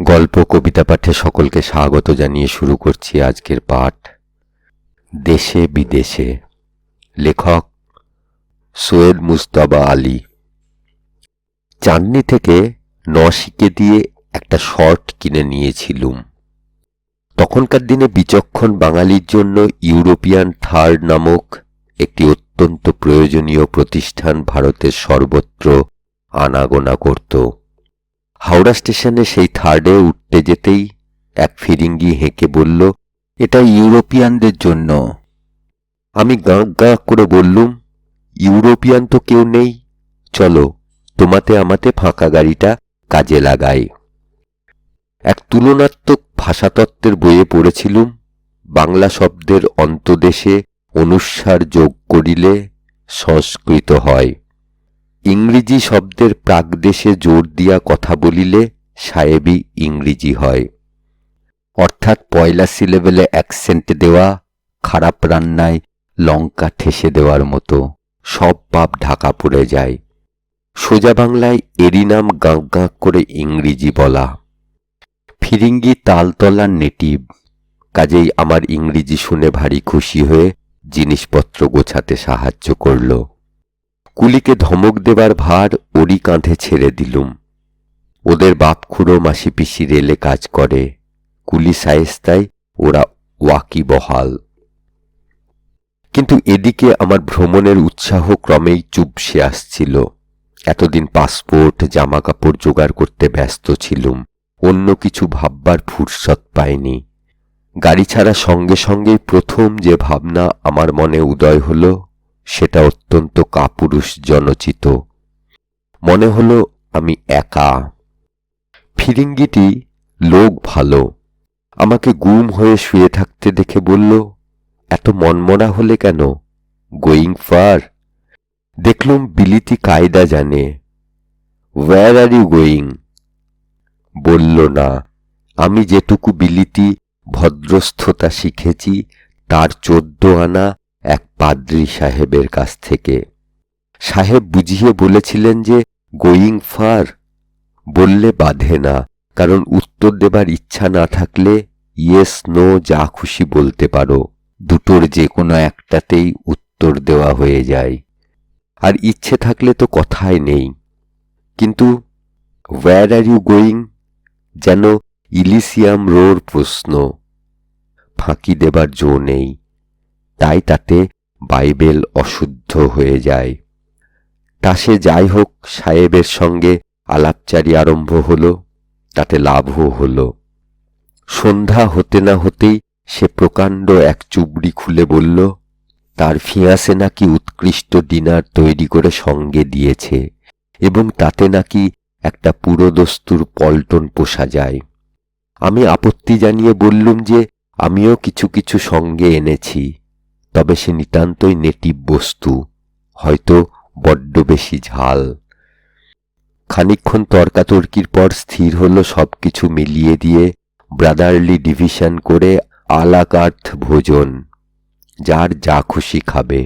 গল্প, কবিতা পাঠে সকলকে স্বাগত জানিয়ে শুরু করছি আজকের পাঠ। দেশে বিদেশে। লেখক সৈয়দ মুস্তবা আলী। চাঁদনি থেকে নশিকে দিয়ে একটা শর্ট কিনে নিয়েছিলুম তখনকার দিনে বিচক্ষণ বাঙালির জন্য ইউরোপিয়ান থার্ড নামক একটি অত্যন্ত প্রয়োজনীয় প্রতিষ্ঠান ভারতের সর্বত্র আনাগোনা করত। হাওড়া স্টেশনে সেই থার্ডে উঠতে যেতেই এক ফিরিঙ্গি হেঁকে বলল, এটা ইউরোপিয়ানদের জন্য। আমি গাঁ গাঁ করে বললুম, ইউরোপিয়ান তো কেউ নেই। চলো, তোমাতে আমাতে ফাঁকা গাড়িটা কাজে লাগাই। এক তুলনাত্মক ভাষাতত্ত্বের বইয়ে পড়েছিলুম, বাংলা শব্দের অন্তদেশে অনুস্বার যোগ করিলে সংস্কৃত হয়। ইংরেজি শব্দের প্রাগদেশে জোর দিয়া কথা বলিলে সাহেবী ইংরেজি হয়। অর্থাৎ পয়লা সিলেবেলে অ্যাকসেন্ট দেওয়া, খারাপ রান্নায় লঙ্কা ঠেসে দেওয়ার মতো সব পাপ ঢাকা পড়ে যায়। সোজা বাংলায় এরই নাম গাঁক গাঁক করে ইংরেজি বলা। ফিরিঙ্গি তালতলার নেটিভ, কাজেই আমার ইংরেজি শুনে ভারী খুশি হয়ে জিনিসপত্র গোছাতে সাহায্য করল। কুলিকে ধমক দেবার ভার ওরই কাঁধে ছেড়ে দিলুম। ওদের বাপ খুড়ো মাসি পিসি রেলে কাজ করে, কুলি সায়েস্তায় ওরা ওয়াকি বহাল। কিন্তু এদিকে আমার ভ্রমণের উৎসাহ ক্রমেই চুপসে আসছিল। এতদিন পাসপোর্ট জামা কাপড় জোগাড় করতে ব্যস্ত ছিলুম, অন্য কিছু ভাববার ফুরসত পাইনি। গাড়ি ছাড়া সঙ্গে সঙ্গেই প্রথম যে ভাবনা আমার মনে উদয় হল সেটা অত্যন্ত কাপুরুষ জনচিত। মনে হলো আমি একা। ফিরিঙ্গিটি, লোক ভালো। আমাকে গুম হয়ে শুয়ে থাকতে দেখে বলল, এত মনমরা হলে কেন? গোয়িং ফার দেখলুম বিলিতি কায়দা জানে। ওয়্যার আর ইউ গোয়িং বলল না, আমি যেটুকু বিলিতি, ভদ্রস্থতা শিখেছি, তার চোদ্দ আনা এক পাদ্রী সাহেবের কাছ থেকে। সাহেব বুঝিয়ে বলেছিলেন যে, গোয়িং ফার। বললে বাধে না, কারণ উত্তর দেবার ইচ্ছা না থাকলে ইয়েস, নো, যা খুশি বলতে পারো। দুটোর যে কোনো একটাতেই উত্তর দেওয়া হয়ে যায়। আর ইচ্ছে থাকলে তো কথাই নেই। কিন্তু ওয়্যার আর ইউ গোয়িং যেন ইলিসিয়াম রোর প্রশ্ন। ফাঁকি দেবার জো নেই। তাই তাতে বাইবেল অশুদ্ধ হয়ে যায়। তা সে যাই হোক সাহেবের সঙ্গে আলাপচারি আরম্ভ হল, তাতে লাভও হল। সন্ধ্যা হতে না হতেই সে প্রকাণ্ড এক চুবড়ি খুলে বলল, তার ফিয়াসে নাকি উৎকৃষ্ট ডিনার তৈরি করে সঙ্গে দিয়েছে, এবং তাতে নাকি একটা পুরোদস্তুর পল্টন পোষা যায়। আমি আপত্তি জানিয়ে বললুম যে, আমিও কিছু কিছু সঙ্গে এনেছি। তবে সে নিতান্তই নেটিভ বস্তু, হয়তো বড্ড বেশি ঝাল। খানিক্ষণ তর্কাতর্কির পর স্থির হল সব কিছু মিলিয়ে দিয়ে ব্রাদারলি ডিভিশন করে আলাকার্থ ভোজন, যার যা খুশি খাবে।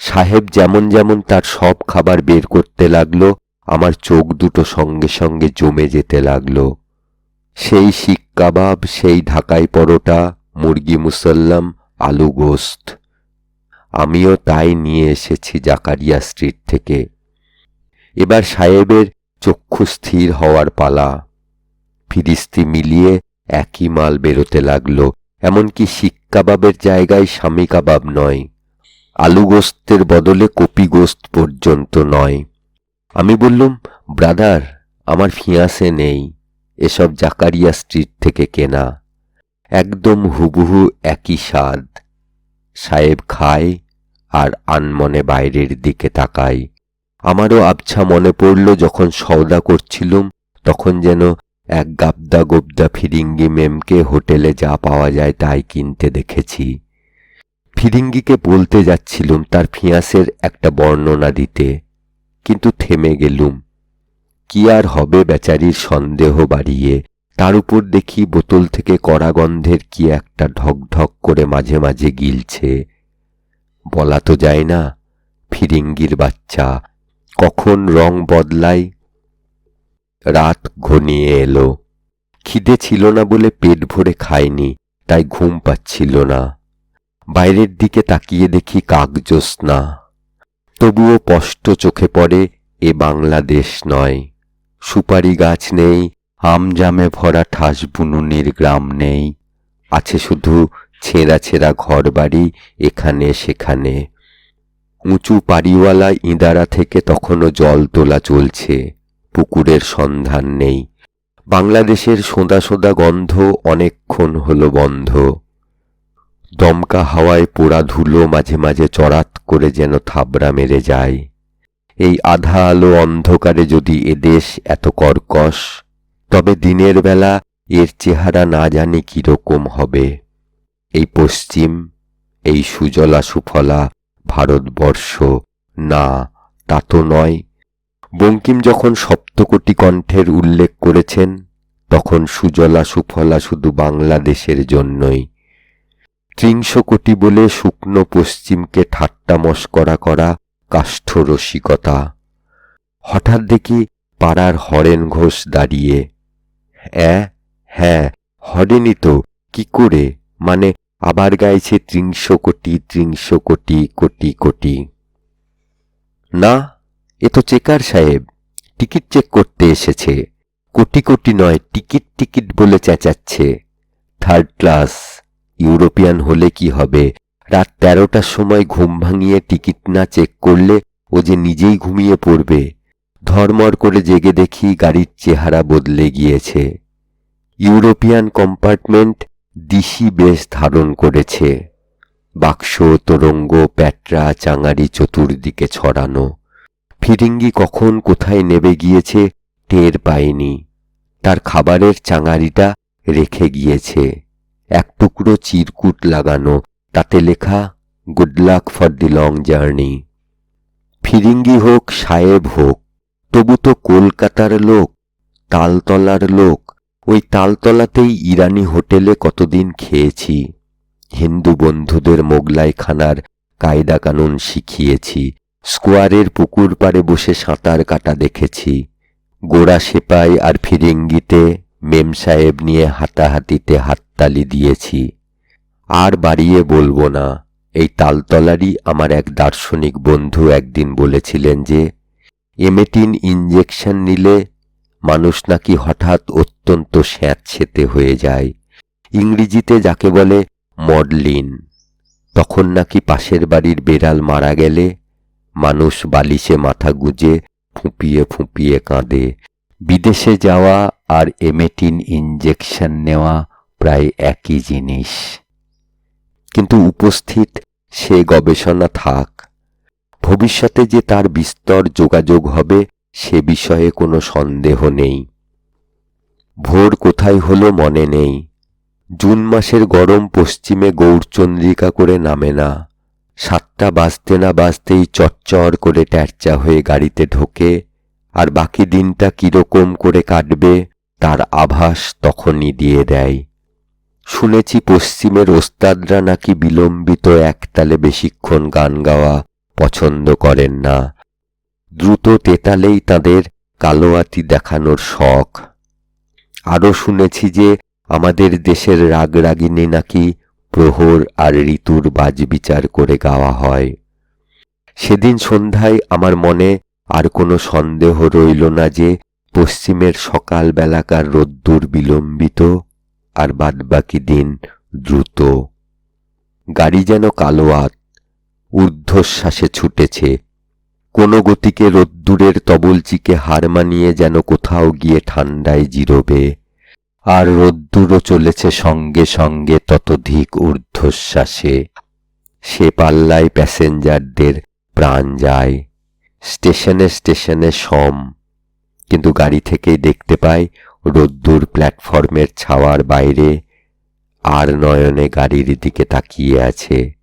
সাহেব যেমন যেমন তার সব খাবার বের করতে লাগল, আমার চোখ দুটো সঙ্গে সঙ্গে জমে যেতে লাগল। সেই শিক কাবাব, সেই ঢাকাই পরোটা, মুরগি মুসল্লাম আলু গোস্ত। আমিও তাই নিয়ে এসেছি জাকারিয়া স্ট্রিট থেকে। এবার সাহেবের চক্ষু স্থির হওয়ার পালা। ফিরিস্তি মিলিয়ে একই মাল বেরোতে লাগল, এমনকি শিক কাবাবের জায়গায় স্বামী কাবাব নয়। আলু গোস্তের বদলে কপি গোস্ত পর্যন্ত নয়। আমি বললুম, ব্রাদার, আমার ফিয়াসে নেই। এসব জাকারিয়া স্ট্রিট থেকে কেনা। একদম হুবহু একই স্বাদ। সাহেব খায় আর আনমনে বাইরের দিকে তাকাই আমারও আবছা মনে পড়ল যখন সওদা করছিলুম, তখন যেন এক গাবদা গোবদা ফিরিঙ্গি মেমকে হোটেলে যা পাওয়া যায় তাই কিনতে দেখেছি। ফিরিঙ্গিকে বলতে যাচ্ছিলুম তার ফিয়াসের একটা বর্ণনা দিতে, কিন্তু থেমে গেলুম। কি আর হবে বেচারির সন্দেহ বাড়িয়ে তার উপর দেখি বোতল থেকে কড়া গন্ধের কি একটা ঢক ঢক করে মাঝে মাঝে গিলছে। বলা তো যায় না, ফিরিঙ্গির বাচ্চা, কখন রং বদলায়? রাত ঘনিয়ে এলো। খিদে ছিল না বলে পেট ভরে খায়নি, তাই ঘুম পাচ্ছিল না। বাইরের দিকে তাকিয়ে দেখি কাকজোৎস্না তবুও স্পষ্ট চোখে পড়ে, এ বাংলাদেশ নয়। সুপারি গাছ নেই আমজামে ভরা ঠাস বুনুনির গ্রাম নেই। আছে শুধু ছেঁড়া ছেঁড়া ঘরবাড়ি এখানে সেখানে। উঁচু পাড়িওয়ালা ইঁদারা থেকে তখনও জল তোলা চলছে। পুকুরের সন্ধান নেই। বাংলাদেশের সোঁদা সোঁদা গন্ধ অনেকক্ষণ হলো বন্ধ। দমকা হাওয়ায় পোড়া ধুলো মাঝে মাঝে চড়াত করে যেন থাবড়া মেরে যায়। এই আধা আলো অন্ধকারে যদি এদেশ এত কর্কশ তবে দিনের বেলা এর চেহারা না জানি কীরকম হবে। এই পশ্চিম, এই সুজলা সুফলা ভারতবর্ষ, না, তা তো নয়। বঙ্কিম যখন সপ্তকোটি কণ্ঠের উল্লেখ করেছেন, তখন সুজলা সুফলা শুধু বাংলাদেশের জন্যই। ত্রিংশ কোটি বলে শুকনো পশ্চিমকে ঠাট্টা মস্করা করা কাষ্ঠ রসিকতা হঠাৎ দেখি পাড়ার হরেন ঘোষ দাঁড়িয়ে অ্যাঁ হ্যাঁ হরেনি তো কি করে? মানে আবার গাইছে ত্রিংশ কোটি ত্রিংশ কোটি কোটি কোটি। না, এ তো চেকার সাহেব, টিকিট চেক করতে এসেছে। কোটি কোটি নয়, টিকিট টিকিট বলে চেঁচাচ্ছে। থার্ড ক্লাস, ইউরোপিয়ান হলে কি হবে? রাত তেরোটার সময় ঘুম ভাঙিয়ে টিকিট না চেক করলে ও যে নিজেই ঘুমিয়ে পড়বে। ধর্মর করে জেগে দেখি গাড়ির চেহারা বদলে গিয়েছে। ইউরোপিয়ান কম্পার্টমেন্ট দিশি বেশ ধারণ করেছে। বাক্স, তরঙ্গ, প্যাটরা, চাঙারি চতুর্দিকে ছড়ানো। ফিরিঙ্গি কখন কোথায় নেবে গিয়েছে টের পায়নি তার খাবারের চাঙারিটা রেখে গিয়েছে। এক টুকরো চিরকুট লাগানো, তাতে লেখা, good luck for the long journey. ফিরিঙ্গি হোক সাহেব হোক তবু তো কলকাতার লোক, তালতলার লোক, ওই তালতলাতেই ইরানি হোটেলে কতদিন খেয়েছি। হিন্দু বন্ধুদের মোগলাই খানার কায়দা কানুন শিখিয়েছি, স্কোয়ারের পুকুর পাড়ে বসে সাঁতার কাটা দেখেছি, গোড়া সেপাই আর ফিরিঙ্গিতে মেম সাহেব নিয়ে হাতাহাতিতে হাততালি দিয়েছি। আর বাড়িয়ে বলব না, এই তালতলারই আমার এক দার্শনিক বন্ধু একদিন বলেছিলেন যে এমেটিন ইঞ্জেকশন নিলে মানুষ নাকি হঠাৎ অত্যন্ত স্যাঁতসেতে হয়ে যায়। ইংরেজিতে যাকে বলে মডলিন, তখন নাকি পাশের বাড়ির বেড়াল মারা গেলে মানুষ বালিশে মাথা গুজে ফুঁপিয়ে ফুঁপিয়ে কাঁদে। বিদেশে যাওয়া আর এমেটিন ইঞ্জেকশন নেওয়া প্রায় একই জিনিস। কিন্তু উপস্থিত সে গবেষণা থাক ভবিষ্যতে যে তার বিস্তর যোগাযোগ হবে, সে বিষয়ে কোনো সন্দেহ নেই। ভোর কোথায় হলো মনে নেই। জুন মাসের গরম পশ্চিমে গৌরচন্দ্রিকা করে নামে না। সাতটা বাজতে না বাজতেই চচ্চর করে ট্যারচা হয়ে গাড়িতে ঢোকে, আর বাকি দিনটা কীরকম করে কাটবে, তার আভাস তখনই দিয়ে দেয়। শুনেছি পশ্চিমের ওস্তাদরা নাকি বিলম্বিত একতালে বেশিক্ষণ গান গাওয়া পছন্দ করেন না। দ্রুত তেতালেই তাদের কালোয়াতি দেখানোর শখ। আরও শুনেছি যে আমাদের দেশের রাগরাগিনী নাকি প্রহর আর ঋতুর বাজবিচার করে গাওয়া হয়। সেদিন সন্ধ্যায় আমার মনে আর কোনো সন্দেহ রইল না যে পশ্চিমের সকাল বেলাকার রোদ্দুর বিলম্বিত আর বাদবাকি দিন দ্রুত। গাড়ি যেন কালোয়াত ঊর্ধ্বশ্বাসে ছুটেছে। কোনো গতিকে রোদ্দুরের তবলচিকে হার মানিয়ে যেন কোথাও গিয়ে ঠান্ডায় জিরোবে। আর রোদ্দুরও চলেছে সঙ্গে সঙ্গে ততোধিক ঊর্ধ্বশ্বাসে। সে পাল্লায় প্যাসেঞ্জারদের প্রাণ যায়। স্টেশনে স্টেশনে সম। কিন্তু গাড়ি থেকেই দেখতে পাই রোদ্দুর প্ল্যাটফর্মের ছাওয়ার বাইরে আর নয়নে গাড়ির দিকে তাকিয়ে আছে।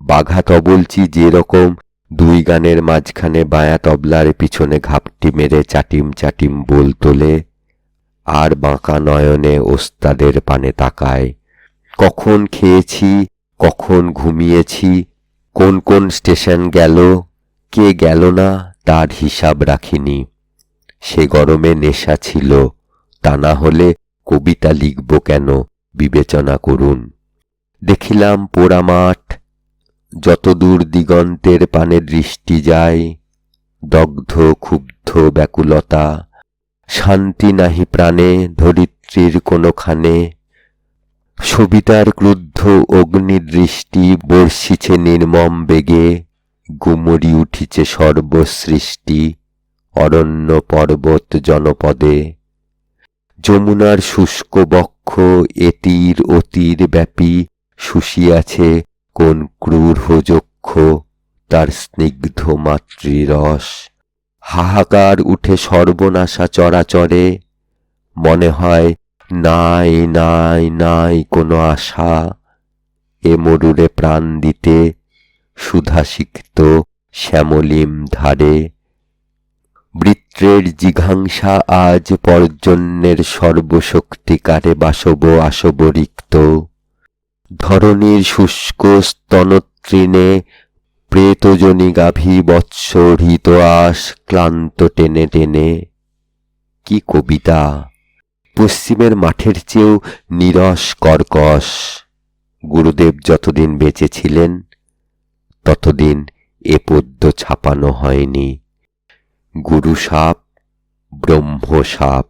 বাঘা তবলচি যেরকম দুই গানের মাঝখানে বায়া তবলার পিছনে ঘাপটি মেরে চাটিম চাটিম বোল তোলে, আর বাঁকা নয়নে ওস্তাদের পানে তাকায়। কখন খেয়েছি, কখন ঘুমিয়েছি, কোন কোন স্টেশন গেল, কে গেল না তার হিসাব রাখিনি। সে গরমে নেশা ছিল, তা না হলে কবিতা লিখব কেন, বিবেচনা করুন। দেখিলাম পোড়া মাঠ যতদূর দিগন্তের পানে দৃষ্টি যায়, দগ্ধ, ক্ষুব্ধ, ব্যাকুলতা, শান্তি নাহি প্রাণে, ধরিত্রীর কোনোখানে, সবিতার ক্রুদ্ধ অগ্নিদৃষ্টি বর্ষিছে নির্মম বেগে, গুমরি উঠিছে সর্বসৃষ্টি, অরণ্য পর্বত জনপদে। যমুনার শুষ্ক বক্ষ এতির অতির ব্যাপী শুষিয়াছে কোন ক্রূর যক্ষ তার স্নিগ্ধ মাতৃরস। হাহাকার উঠে সর্বনাশা চরাচরে। মনে হয়, নাই নাই নাই, কোনো আশা। এ মরুরে প্রাণ দিতে সুধাসিক্ত শ্যামলিম ধারে। বৃত্রের জিঘাংসা আজ পর্জন্যের সর্বশক্তিকারে বাসব আসব রিক্ত। ধরণীর শুষ্ক স্তনতৃণে প্রেতজনী গাভী বৎস হৃত আস ক্লান্ত টেনে টেনে। কি কবিতা? পশ্চিমের মাঠের চেয়েও নিরস কর্কশ। গুরুদেব যতদিন বেঁচে ছিলেন, ততদিন এ পদ্য ছাপানো হয়নি। গুরু সাপ ব্রহ্ম সাপ